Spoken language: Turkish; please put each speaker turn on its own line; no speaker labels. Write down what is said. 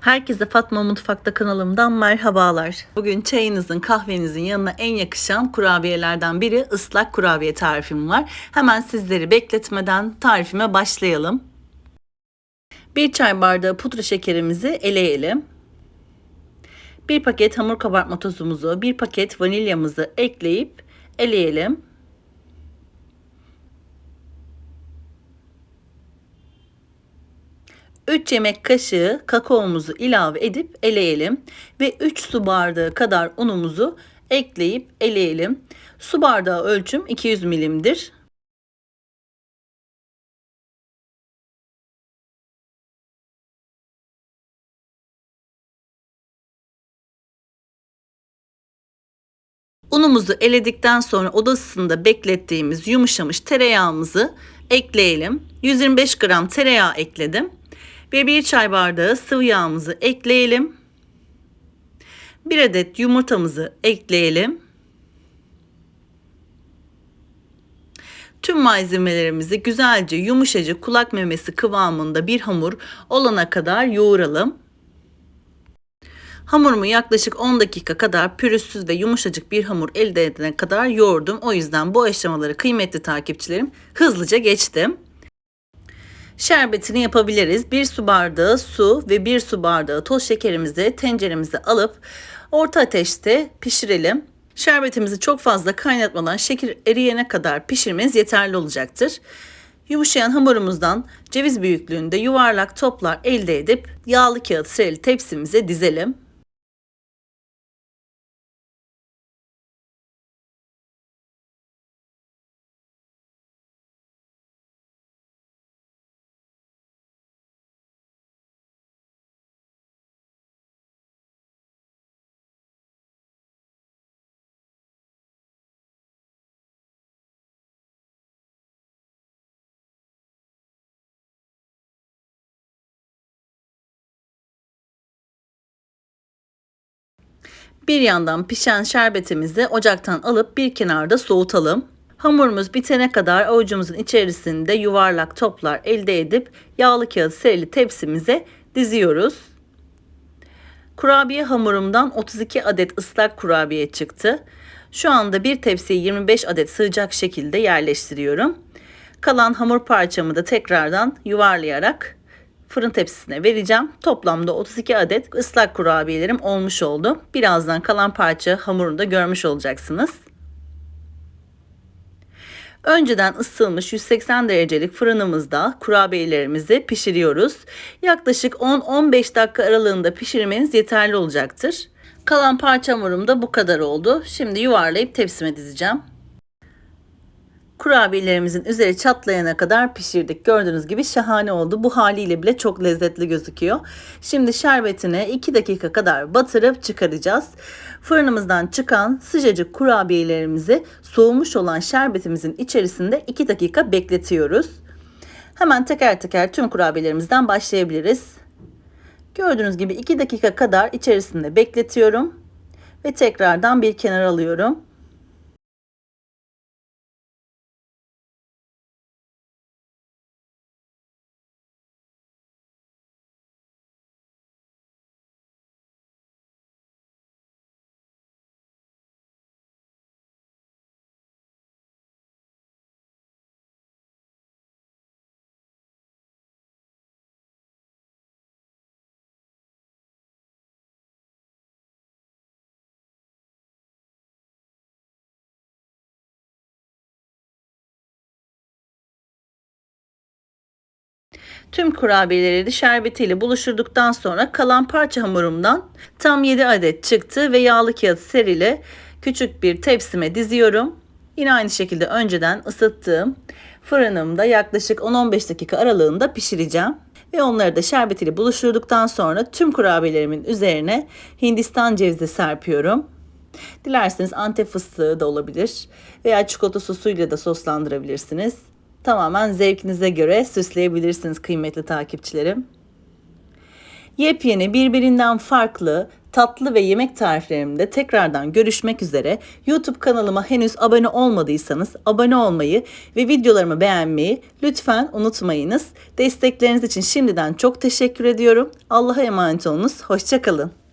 Herkese Fatma Mutfakta kanalımdan merhabalar. Bugün çayınızın, kahvenizin yanına en yakışan kurabiyelerden biri ıslak kurabiye tarifim var. Hemen sizleri bekletmeden tarifime başlayalım. Bir çay bardağı pudra şekerimizi eleyelim. Bir paket hamur kabartma tozumuzu, bir paket vanilyamızı ekleyip eleyelim. 3 yemek kaşığı kakaomuzu ilave edip eleyelim ve 3 su bardağı kadar unumuzu ekleyip eleyelim. Su bardağı ölçüm 200 milimdir. Unumuzu eledikten sonra oda ısısında beklettiğimiz yumuşamış tereyağımızı ekleyelim. 125 gram tereyağı ekledim. Ve bir çay bardağı sıvı yağımızı ekleyelim. Bir adet yumurtamızı ekleyelim. Tüm malzemelerimizi güzelce yumuşacık kulak memesi kıvamında bir hamur olana kadar yoğuralım. Hamurumu yaklaşık 10 dakika kadar pürüzsüz ve yumuşacık bir hamur elde edene kadar yoğurdum. O yüzden bu aşamaları kıymetli takipçilerim hızlıca geçtim. Şerbetini yapabiliriz. Bir su bardağı su ve bir su bardağı toz şekerimizi tenceremize alıp orta ateşte pişirelim. Şerbetimizi çok fazla kaynatmadan şeker eriyene kadar pişirmeniz yeterli olacaktır. Yumuşayan hamurumuzdan ceviz büyüklüğünde yuvarlak toplar elde edip yağlı kağıt serili tepsimize dizelim. Bir yandan pişen şerbetimizi ocaktan alıp bir kenarda soğutalım. Hamurumuz bitene kadar avucumuzun içerisinde yuvarlak toplar elde edip yağlı kağıt serili tepsimize diziyoruz. Kurabiye hamurumdan 32 adet ıslak kurabiye çıktı. Şu anda bir tepsiye 25 adet sığacak şekilde yerleştiriyorum. Kalan hamur parçamı da tekrardan yuvarlayarak fırın tepsisine vereceğim. Toplamda 32 adet ıslak kurabiyelerim olmuş oldu. Birazdan kalan parça hamurunu da görmüş olacaksınız. Önceden ısıtılmış 180 derecelik fırınımızda kurabiyelerimizi pişiriyoruz. Yaklaşık 10-15 dakika aralığında pişirmeniz yeterli olacaktır. Kalan parça hamurum da bu kadar oldu. Şimdi yuvarlayıp tepsime dizeceğim. Kurabiyelerimizin üzeri çatlayana kadar pişirdik. Gördüğünüz gibi şahane oldu. Bu haliyle bile çok lezzetli gözüküyor. Şimdi şerbetine 2 dakika kadar batırıp çıkaracağız. Fırınımızdan çıkan sıcacık kurabiyelerimizi soğumuş olan şerbetimizin içerisinde 2 dakika bekletiyoruz. Hemen teker teker tüm kurabiyelerimizden başlayabiliriz. Gördüğünüz gibi 2 dakika kadar içerisinde bekletiyorum ve tekrardan bir kenara alıyorum. Tüm kurabiyeleri şerbetiyle buluşturduktan sonra kalan parça hamurumdan tam 7 adet çıktı ve yağlı kağıt seriyle küçük bir tepsime diziyorum. Yine aynı şekilde önceden ısıttığım fırınımda yaklaşık 10-15 dakika aralığında pişireceğim. Ve onları da şerbetiyle buluşturduktan sonra tüm kurabiyelerimin üzerine Hindistan cevizi serpiyorum. Dilerseniz antep fıstığı da olabilir veya çikolata sosuyla da soslandırabilirsiniz. Tamamen zevkinize göre süsleyebilirsiniz kıymetli takipçilerim. Yepyeni birbirinden farklı tatlı ve yemek tariflerimde tekrardan görüşmek üzere. YouTube kanalıma henüz abone olmadıysanız abone olmayı ve videolarımı beğenmeyi lütfen unutmayınız. Destekleriniz için şimdiden çok teşekkür ediyorum. Allah'a emanet olunuz. Hoşçakalın.